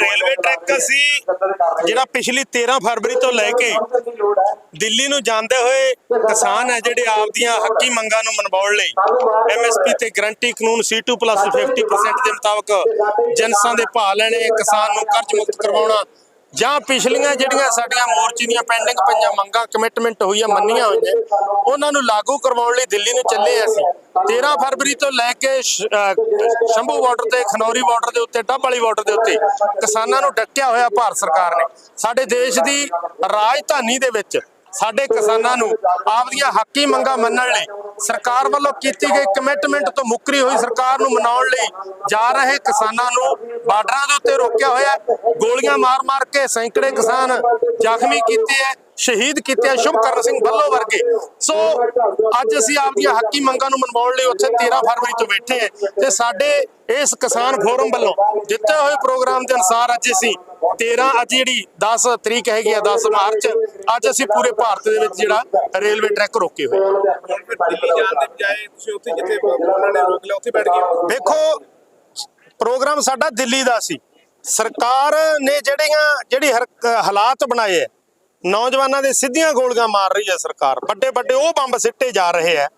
Railway track ਅਸੀਂ ਜਿਹੜਾ ਪਿਛਲੀ 13 ਫਰਵਰੀ ਤੋਂ ਲੈ ਕੇ ਦਿੱਲੀ ਨੂੰ ਜਾਂਦੇ ਹੋਏ ਕਿਸਾਨ ਹੈ ਜਿਹੜੇ ਆਪਦੀਆਂ ਹੱਕੀ ਮੰਗਾਂ ਨੂੰ ਮਨਵਾਉਣ ਲਈ ਐਮਐਸਪੀ ਤੇ ਗਰੰਟੀ ਕਾਨੂੰਨ C2 50% ਦੇ ਮੁਤਾਬਕ ਜਿਨਸਾਂ ਦੇ ਭਾਅ ਲੈਣੇ ਕਿਸਾਨ ਨੂੰ ਕਰਜ਼ ਮੁਕਤ ਕਰਵਾਉਣਾ ਜਾਂ ਪਿਛਲੀਆਂ ਜਿਹੜੀਆਂ ਸਾਡੀਆਂ ਮੋਰਚੇ ਦੀਆਂ ਪੈਂਡਿੰਗ ਪਈਆਂ ਮੰਗਾਂ ਕਮਿਟਮੈਂਟ ਹੋਈਆਂ, ਮੰਨੀਆਂ ਹੋਈਆਂ, ਉਹਨਾਂ ਨੂੰ ਲਾਗੂ ਕਰਵਾਉਣ ਲਈ ਦਿੱਲੀ ਨੂੰ ਚੱਲੇ ਅਸੀਂ। 13 ਫਰਵਰੀ ਤੋਂ ਲੈ ਕੇ ਸ਼ੰਭੂ ਬਾਰਡਰ ਤੇ, ਖਨੌਰੀ ਬਾਰਡਰ ਦੇ ਉੱਤੇ, ਡੱਬ ਵਾਲੀ ਬਾਰਡਰ ਦੇ ਉੱਤੇ ਕਿਸਾਨਾਂ ਨੂੰ ਡੱਕਿਆ ਹੋਇਆ ਭਾਰਤ ਸਰਕਾਰ ਨੇ। ਸਾਡੇ ਦੇਸ਼ ਦੀ ਰਾਜਧਾਨੀ ਦੇ ਵਿੱਚ ਸਾਡੇ ਕਿਸਾਨਾਂ ਨੂੰ ਆਪਦੀਆਂ ਹੱਕੀ ਮੰਗਾਂ ਮੰਨਣ ਲਈ ਸਰਕਾਰ ਵੱਲੋਂ ਕੀਤੀ ਗਈ ਕਮਿਟਮੈਂਟ ਤੋਂ ਮੁੱਕਰੀ ਹੋਈ ਸਰਕਾਰ ਨੂੰ ਮਨਾਉਣ ਲਈ ਜਾ ਰਹੇ ਕਿਸਾਨਾਂ ਨੂੰ ਬਾਰਡਰਾਂ ਦੇ ਉੱਤੇ ਰੋਕਿਆ ਹੋਇਆ ਗੋਲੀਆਂ ਮਾਰ-ਮਾਰ ਕੇ ਸੈਂਕੜੇ ਕਿਸਾਨ ਜ਼ਖਮੀ ਕੀਤੇ ਹੈ। ਸ਼ਹੀਦ ਕੀਤੇ ਸ਼ੁਭਕਰਨ ਸਿੰਘ ਬੱਲੋ ਵਰਗੇ। ਸੋ ਅੱਜ ਅਸੀਂ ਆਪਦੀਆਂ ਹੱਕੀ ਮੰਗਾਂ ਨੂੰ ਮਨਵਾਉਣ ਲਈ ਉੱਥੇ 13 ਫਰਵਰੀ ਤੋਂ ਬੈਠੇ ਹਾਂ ਤੇ ਸਾਡੇ ਇਸ ਕਿਸਾਨ ਫੋਰਮ ਵੱਲੋਂ ਦਿੱਤੇ ਹੋਏ ਪ੍ਰੋਗਰਾਮ ਦੇ ਅਨੁਸਾਰ ਅੱਜ ਅਸੀਂ 13 ਅੱਜ ਜਿਹੜੀ 10 ਤਰੀਕ ਹੈਗੀ ਆ 10 ਮਾਰਚ, ਅੱਜ ਅਸੀਂ ਪੂਰੇ ਭਾਰਤ ਦੇ ਵਿੱਚ ਜਿਹੜਾ ਰੇਲਵੇ ਟਰੈਕ ਰੋਕੇ ਹੋਏ। ਦਿੱਲੀ ਜਾਣ ਦੇ ਬਜਾਏ ਤੁਸੀਂ ਉੱਥੇ ਜਿੱਥੇ ਉਹਨਾਂ ਨੇ ਰੋਕ ਲਿਆ ਉੱਥੇ ਬੈਠ ਗਏ ਦੇਖੋ ਪ੍ਰੋਗਰਾਮ ਸਾਡਾ ਦਿੱਲੀ ਦਾ ਸੀ। ਸਰਕਾਰ ਨੇ ਜਿਹੜੀਆਂ ਜਿਹੜੀ ਹਰ- ਹਾਲਾਤ ਬਣਾਏ ਹੈ ਨੌਜਵਾਨਾਂ ਦੇ ਸਿੱਧੀਆਂ ਗੋਲੀਆਂ ਮਾਰ ਰਹੀ ਹੈ ਸਰਕਾਰ। ਵੱਡੇ ਵੱਡੇ ਉਹ ਬੰਬ ਸਿੱਟੇ ਜਾ ਰਹੇ ਹੈ,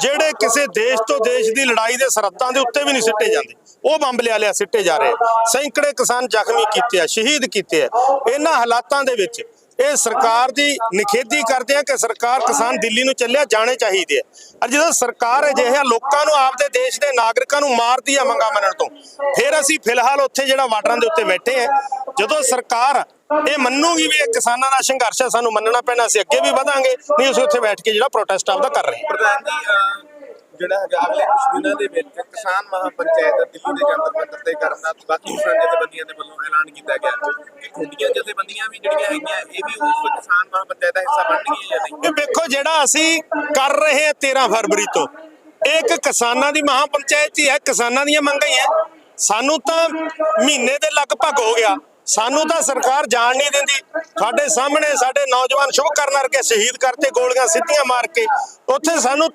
ਜਿਹੜੇ ਕਿਸੇ ਦੇਸ਼ ਤੋਂ ਦੇਸ਼ ਦੀ ਲੜਾਈ ਦੇ ਸਰਹੱਦਾਂ ਦੇ ਉੱਤੇ ਵੀ ਨਹੀਂ ਸਿੱਟੇ ਜਾਂਦੇ। ਉਹ ਬੰਬ ਲਿਆ ਲਿਆ ਸਿੱਟੇ ਜਾ ਰਹੇ ਸੈਂਕੜੇ ਕਿਸਾਨ ਜ਼ਖਮੀ ਕੀਤੇ ਆ, ਸ਼ਹੀਦ ਕੀਤੇ ਆ। ਇਹਨਾਂ ਹਾਲਾਤਾਂ ਦੇ ਵਿੱਚ ਇਹ ਸਰਕਾਰ ਦੀ ਨਿਖੇਧੀ ਕਰਦੇ ਆ ਕਿ ਸਰਕਾਰ ਕਿਸਾਨ ਦਿੱਲੀ ਨੂੰ ਚੱਲਿਆ, ਜਾਣੇ ਚਾਹੀਦੇ ਆ। ਅਰ ਜਦੋਂ ਸਰਕਾਰ ਅਜਿਹੇ ਲੋਕਾਂ ਨੂੰ ਆਪਦੇ ਦੇਸ਼ ਦੇ ਨਾਗਰਿਕਾਂ ਨੂੰ ਮਾਰਦੀ ਆ ਮੰਗਾ ਮੰਨਣ ਤੋਂ, ਫਿਰ ਅਸੀਂ ਫਿਲਹਾਲ ਉੱਥੇ ਜਿਹੜਾ ਬਾਰਡਰਾਂ ਦੇ ਉੱਤੇ ਬੈਠੇ ਆ, ਜਦੋਂ ਸਰਕਾਰ ਇਹ ਮੰਨੂਗੀ ਵੀ ਇਹ ਕਿਸਾਨਾਂ ਦਾ ਸੰਘਰਸ਼ ਹੈ ਸਾਨੂੰ ਮੰਨਣਾ ਪੈਣਾ ਅਸੀਂ ਅੱਗੇ ਵੀ ਵਧਾਂਗੇ। ਨਹੀਂ ਅਸੀਂ ਉੱਥੇ ਬੈਠ ਕੇ ਜਿਹੜਾ ਪ੍ਰੋਟੈਸਟ ਆਪਦਾ ਕਰ ਰਹੇ ਪ੍ਰਧਾਨ ਜੀ ਜਿਹੜਾ ਹੈਗਾ ਅਗਲੇ ਕੁਝ ਦਿਨਾਂ ਦੇ ਵਿੱਚ ਕਿਸਾਨ ਮਹਾਪੰਚਾਇਤ ਦਿੱਲੀ ਦੇ ਜੰਤਰ ਮੰਤਰ ਤੇ ਕਰਨ ਦਾ ਬਾਕੀ ਕਿਸਾਨ ਜਥੇਬੰਦੀਆਂ ਦੇ ਵੱਲੋਂ ਐਲਾਨ ਕੀਤਾ ਗਿਆ। ਕਿ ਖੁੱਡੀਆਂ ਜਥੇਬੰਦੀਆਂ ਵੀ ਜਿਹੜੀਆਂ ਹੈਗੀਆਂ ਇਹ ਵੀ ਉਸ ਕਿਸਾਨ ਮਹਾਪੰਚਾਇਤ ਦਾ ਹਿੱਸਾ ਬਣਨਗੀਆਂ ਜਾਂ ਨਹੀਂ? ਇਹ ਵੇਖੋ ਜਿਹੜਾ ਅਸੀਂ ਕਰ ਰਹੇ ਹਾਂ 13 ਫਰਵਰੀ ਤੋਂ ਇੱਕ ਕਿਸਾਨਾਂ ਦੀ ਮਹਾ ਪੰਚਾਇਤ ਹੀ ਹੈ ਕਿਸਾਨਾਂ ਦੀਆਂ ਮੰਗਾਂ ਹੀ ਹੈ। ਸਾਨੂੰ ਤਾਂ ਮਹੀਨੇ ਦੇ ਲਗਭਗ ਹੋ ਗਿਆ। ਸਾਨੂੰ ਤਾਂ ਸਰਕਾਰ ਜਾਣ ਨਹੀਂ ਦਿੰਦੀ। ਸਾਡੇ ਸਾਹਮਣੇ ਸਾਡੇ ਨੌਜਵਾਨ ਸ਼ੁਭ ਕਰਨ ਵਰਗੇ ਸ਼ਹੀਦ ਕਰਤੇ, ਗੋਲੀਆਂ ਸਿੱਧੀਆਂ ਮਾਰ ਕੇ। ਉੱਥੇ ਸਾਨੂੰ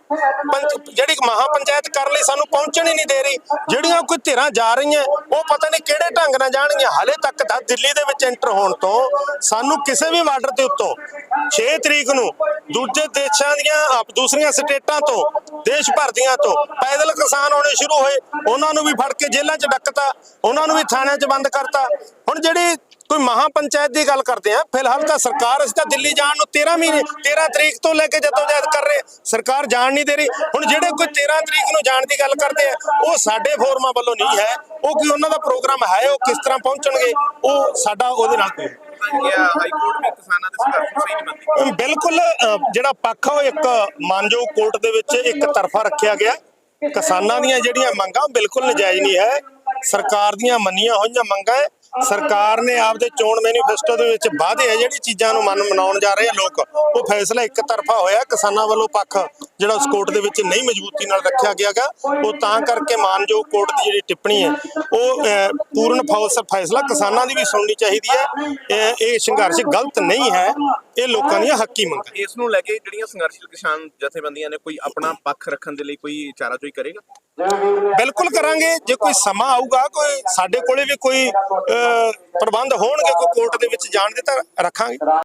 ਜਿਹੜੀ ਮਹਾ ਪੰਚਾਇਤ ਕਰਨ ਲਈ ਸਾਨੂੰ ਪਹੁੰਚਣ ਹੀ ਨਹੀਂ ਦੇ ਰਹੀ। ਜਿਹੜੀਆਂ ਕੋਈ ਧਿਰਾਂ ਜਾ ਰਹੀਆਂ, ਉਹ ਪਤਾ ਨਹੀਂ ਕਿਹੜੇ ਢੰਗ ਨਾਲ ਜਾਣਗੀਆਂ। ਹਾਲੇ ਤੱਕ ਤਾਂ ਦਿੱਲੀ ਦੇ ਵਿੱਚ ਐਂਟਰ ਹੋਣ ਤੋਂ ਸਾਨੂੰ ਕਿਸੇ ਵੀ ਬਾਰਡਰ ਦੇ ਉੱਤੋਂ 6 ਤਰੀਕ ਨੂੰ ਦੂਜੇ ਦੇਸ਼ਾਂ ਦੀਆਂ ਦੂਸਰੀਆਂ ਸਟੇਟਾਂ ਤੋਂ, ਦੇਸ਼ ਭਰ ਦੀਆਂ ਤੋਂ ਪੈਦਲ ਕਿਸਾਨ ਆਉਣੇ ਸ਼ੁਰੂ ਹੋਏ। ਉਹਨਾਂ ਨੂੰ ਵੀ ਫੜ ਕੇ ਜੇਲ੍ਹਾਂ 'ਚ ਡੱਕਤਾ। ਉਹਨਾਂ ਨੂੰ ਵੀ ਥਾਣਿਆਂ 'ਚ ਬੰਦ ਕਰਤਾ। ਹੁਣ ਜਿਹੜੀ ਕੋਈ ਮਹਾ ਪੰਚਾਇਤ ਦੀ ਗੱਲ ਕਰਦੇ ਆ ਫਿਲਹਾਲ ਤਾਂ ਸਰਕਾਰ ਅਸੀਂ ਤਾਂ ਦਿੱਲੀ ਜਾਣ ਨੂੰ 13 ਮਹੀਨੇ 13 ਤਰੀਕ ਤੋਂ ਲੈ ਕੇ ਜਦੋਜਹਿਦ ਕਰ ਰਹੇ ਸਰਕਾਰ ਜਾਣ ਨਹੀਂ ਦੇ ਰਹੀ। ਹੁਣ ਜਿਹੜੇ ਕੋਈ 13 ਤਰੀਕ ਨੂੰ ਜਾਣ ਦੀ ਗੱਲ ਕਰਦੇ ਆ ਉਹ ਸਾਡੇ ਫੋਰਮਾਂ ਵੱਲੋਂ ਨਹੀਂ ਹੈ। ਉਹ ਕੀ ਉਹਨਾਂ ਦਾ ਪ੍ਰੋਗਰਾਮ ਹੈ ਉਹ ਕਿਸ ਤਰ੍ਹਾਂ ਪਹੁੰਚਣਗੇ ਉਹ ਸਾਡਾ ਉਹਦੇ ਨਾਲ ਕੋਈ ਬਿਲਕੁਲ ਜਿਹੜਾ ਪੱਖ ਉਹ ਇੱਕ ਮਾਨਯੋਗ ਕੋਰਟ ਦੇ ਵਿੱਚ ਇੱਕ ਤਰਫਾ ਰੱਖਿਆ ਗਿਆ। ਕਿਸਾਨਾਂ ਦੀਆਂ ਜਿਹੜੀਆਂ ਮੰਗਾਂ ਬਿਲਕੁਲ ਨਜਾਇਜ਼ ਨਹੀਂ ਹੈ। ਸਰਕਾਰ ਦੀਆਂ ਮੰਨੀਆਂ ਹੋਈਆਂ ਮੰਗਾਂ ਹੈ। ਸਰਕਾਰ ਨੇ ਆਪਦੇ ਚੋਣ ਮੈਨੀਫੈਸਟੋ ਦੇ ਵਿੱਚ ਵਾਅਦੇ ਆ, ਜਿਹੜੀ ਚੀਜ਼ਾਂ ਨੂੰ ਮੰਨ ਮਨਾਉਣ ਜਾ ਰਹੇ ਆ ਲੋਕ। ਉਹ ਫੈਸਲਾ ਇੱਕ ਤਰਫਾ ਹੋਇਆ, ਕਿਸਾਨਾਂ ਵੱਲੋਂ ਪੱਖ ਜਿਹੜਾ ਉਸ ਕੋਰਟ ਦੇ ਵਿੱਚ ਨਹੀਂ ਮਜ਼ਬੂਤੀ ਨਾਲ ਰੱਖਿਆ ਗਿਆਗਾ ਉਹ ਤਾਂ ਕਰਕੇ ਮਾਨਯੋਗ ਕੋਰਟ ਦੀ ਜਿਹੜੀ ਟਿੱਪਣੀ ਹੈ, ਉਹ ਪੂਰਨ ਫੌਸ ਫੈਸਲਾ ਕਿਸਾਨਾਂ ਦੀ ਵੀ ਸੁਣਨੀ ਚਾਹੀਦੀ ਹੈ। ਇਹ- ਇਹ ਸੰਘਰਸ਼ ਗਲਤ ਨਹੀਂ ਹੈ, ਇਹ ਲੋਕਾਂ ਦੀਆਂ ਹੱਕੀ ਮੰਗਾਂ। ਇਸ ਨੂੰ ਲੈ ਕੇ ਜਿਹੜੀਆਂ ਸੰਘਰਸ਼ੀਲ ਕਿਸਾਨ ਜਥੇਬੰਦੀਆਂ ਨੇ ਕੋਈ ਆਪਣਾ ਪੱਖ ਰੱਖਣ ਦੇ ਲਈ ਕੋਈ ਚਾਰਾਜੋਈ ਕਰੇਗਾ? ਬਿਲਕੁਲ ਕਰਾਂਗੇ। ਜੇ ਕੋਈ ਸਮਾਂ ਆਊਗਾ ਕੋਈ ਸਾਡੇ ਕੋਲੇ ਵੀ ਕੋਈ ਅਹ, ਪ੍ਰਬੰਧ ਹੋਣਗੇ ਕੋਈ ਕੋਰਟ ਦੇ ਵਿੱਚ ਜਾਣ ਦੇ ਤਾਂ ਰੱਖਾਂਗੇ।